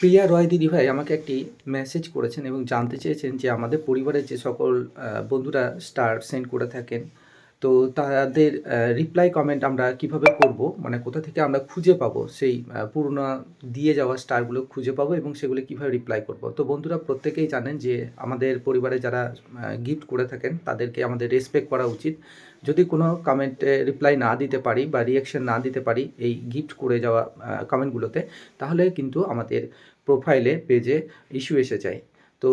প্রিয়া রয় দিদিভাই আমাকে একটি মেসেজ করেছেন এবং জানতে চেয়েছেন যে আমাদের পরিবারের যে সকল বন্ধুরা স্টার সেন্ড করে থাকেন তো তাদের রিপ্লাই কমেন্ট আমরা কীভাবে করব? মানে কোথা থেকে আমরা খুঁজে পাবো? সেই পুরনো দিয়ে যাওয়া স্টারগুলো খুঁজে পাবো এবং সেগুলো কীভাবে রিপ্লাই করব? তো বন্ধুরা প্রত্যেকেই জানেন যে আমাদের পরিবারে যারা গিফট করে থাকেন, তাদেরকে আমাদের রেসপেক্ট করা উচিত। যদি কোনো কমেন্টে রিপ্লাই না দিতে পারি বা রিয়াকশন না দিতে পারি এই গিফট করে যাওয়া কমেন্টগুলোতে তাহলে কিন্তু আমাদের প্রোফাইলে পেজে ইস্যু এসে যায়। তো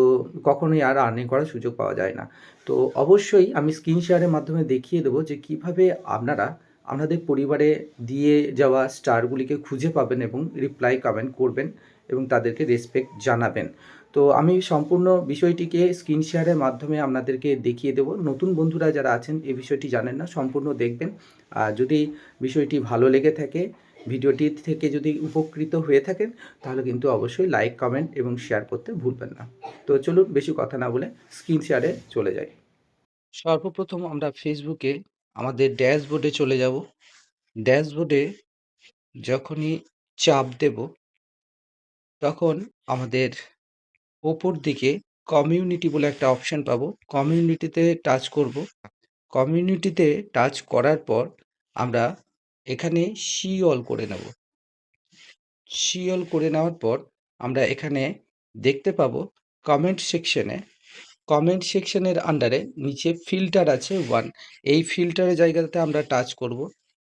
কখনোই আর আর্নিং করার সুযোগ পাওয়া যায় না। তো অবশ্যই আমি স্ক্রিন শেয়ারের মাধ্যমে দেখিয়ে দেবো যে কীভাবে আপনারা আপনাদের পরিবারে দিয়ে যাওয়া স্টারগুলিকে খুঁজে পাবেন এবং রিপ্লাই কমেন্ট করবেন এবং তাদেরকে রেসপেক্ট জানাবেন। তো আমি সম্পূর্ণ বিষয়টিকে স্ক্রিন শেয়ারের মাধ্যমে আপনাদেরকে দেখিয়ে দেবো। নতুন বন্ধুরা যারা আছেন এই বিষয়টি জানেন না, সম্পূর্ণ দেখবেন। আর যদি বিষয়টি ভালো লেগে থাকে ভিডিওটি থেকে যদি উপকৃত হয়ে থাকেন, তাহলে কিন্তু অবশ্যই লাইক কমেন্ট এবং শেয়ার করতে ভুলবেন না। তো চলুন বেশি কথা না বলে স্ক্রিন শেয়ারে চলে যাই। সর্বপ্রথম আমরা ফেসবুকে আমাদের ড্যাশবোর্ডে চলে যাব। ড্যাশবোর্ডে যখনই চাপ দেব, তখন আমাদের ওপর দিকে কমিউনিটি বলে একটা অপশন পাবো। কমিউনিটিতে টাচ করব। কমিউনিটিতে টাচ করার পর আমরা এখানে সি অল করে নেব। সি অল করে নেওয়ার পর আমরা এখানে দেখতে পাবো কমেন্ট সেকশনে কমেন্ট সেকশনের আন্ডারে নিচে ফিল্টার আছে ওয়ান এই ফিল্টারের জায়গাতে আমরা টাচ করব।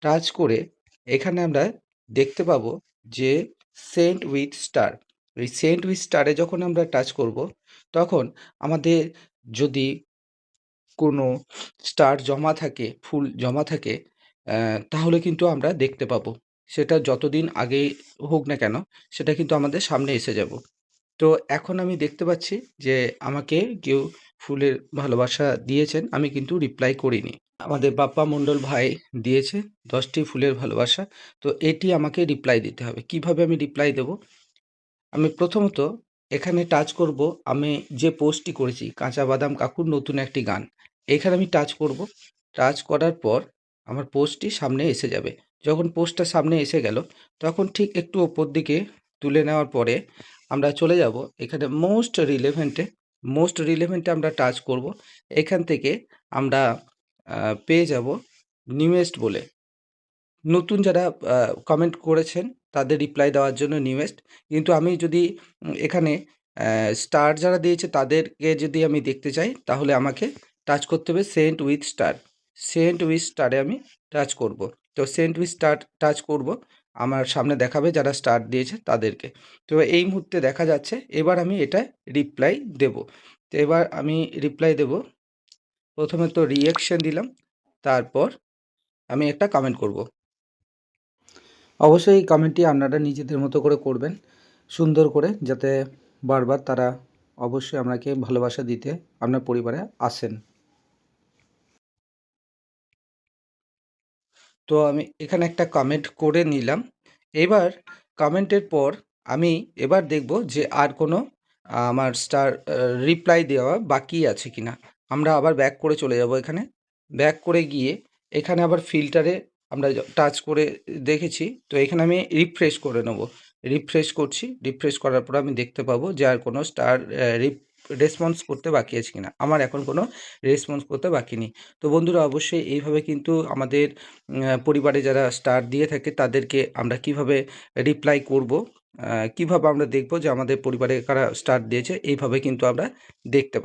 টাচ করে এখানে আমরা দেখতে পাবো যে সেন্ট উইথ স্টার এই সেন্ট উইথ স্টারে যখন আমরা টাচ করব, তখন আমাদের যদি কোনো স্টার জমা থাকে ফুল জমা থাকে তাহলে কিন্তু আমরা দেখতে পাবো। সেটা যতদিন আগে হোক না কেন, সেটা কিন্তু আমাদের সামনে এসে যাব। তো এখন আমি দেখতে পাচ্ছি যে আমাকে কেউ ফুলের ভালোবাসা দিয়েছেন, আমি কিন্তু রিপ্লাই করিনি। আমাদের বাপ্পা মণ্ডল ভাই দিয়েছে দশটি ফুলের ভালোবাসা, তো এটি আমাকে রিপ্লাই দিতে হবে। কীভাবে আমি রিপ্লাই দেব? আমি প্রথমত এখানে টাচ করব, আমি যে পোস্টটি করেছি, কাঁচা বাদাম কাকুর নতুন একটি গান, এখানে আমি টাচ করব। টাচ করার পর আমার পোস্টটি সামনে এসে যাবে। যখন পোস্টটা সামনে এসে গেল, তখন ঠিক একটু ওপর দিকে তুলে নেওয়ার পরে আমরা চলে যাব এখানে মোস্ট রিলেভেন্টে মোস্ট রিলেভেন্টে আমরা টাচ করব। এখান থেকে আমরা পেয়ে যাব নিউয়েস্ট বলে। নতুন যারা কমেন্ট করেছেন তাদের রিপ্লাই দেওয়ার জন্য নিউয়েস্ট কিন্তু আমি যদি এখানে স্টার যারা দিয়েছে তাদেরকে যদি আমি দেখতে চাই, তাহলে আমাকে টাচ করতে হবে sent with star sent with স্টারে আমি টাচ করব। তো সেন্ট উইথ স্টার টাচ করব, আমার সামনে দেখাবে যারা স্টার দিয়েছে তাদেরকে। তো এই মুহূর্তে দেখা যাচ্ছে, এবার আমি এটা রিপ্লাই দেব। তো এবার আমি রিপ্লাই দেব। প্রথমে তো রিয়াকশন দিলাম, তারপর আমি একটা কমেন্ট করব। অবশ্যই এই কমেন্টটি আপনারা নিজেদের মতো করে করবেন, সুন্দর করে, যাতে বারবার তারা অবশ্যই আপনাকে ভালোবাসা দিতে আপনার পরিবারে আসেন। তো আমি এখানে একটা কমেন্ট করে নিলাম। এবার কমেন্টের পর আমি এবার দেখব যে আর কোনো আমার স্টার রিপ্লাই দেওয়া বাকি আছে কিনা। আমরা আবার ব্যাক করে চলে যাব এখানে। ব্যাক করে গিয়ে এখানে আবার ফিল্টারে আমরা টাচ করে দেখেছি। তো এখানে আমি রিফ্রেশ করে নেব। রিফ্রেশ করছি। রিফ্রেশ করার পর আমি দেখতে পাবো যে আর কোনো স্টার রেসপন্স করতে বাকি আছে কিনা? আমার এখন কোনো রেসপন্স করতে বাকি নেই। তো বন্ধুরা, অবশ্যই এইভাবে কিন্তু আমাদের পরিবারে যারা স্টার দিয়ে থাকে, তাদেরকে আমরা কীভাবে রিপ্লাই করব কীভাবে আমরা দেখব যে আমাদের পরিবারে কারা স্টার দিয়েছে, এইভাবে কিন্তু আমরা দেখতে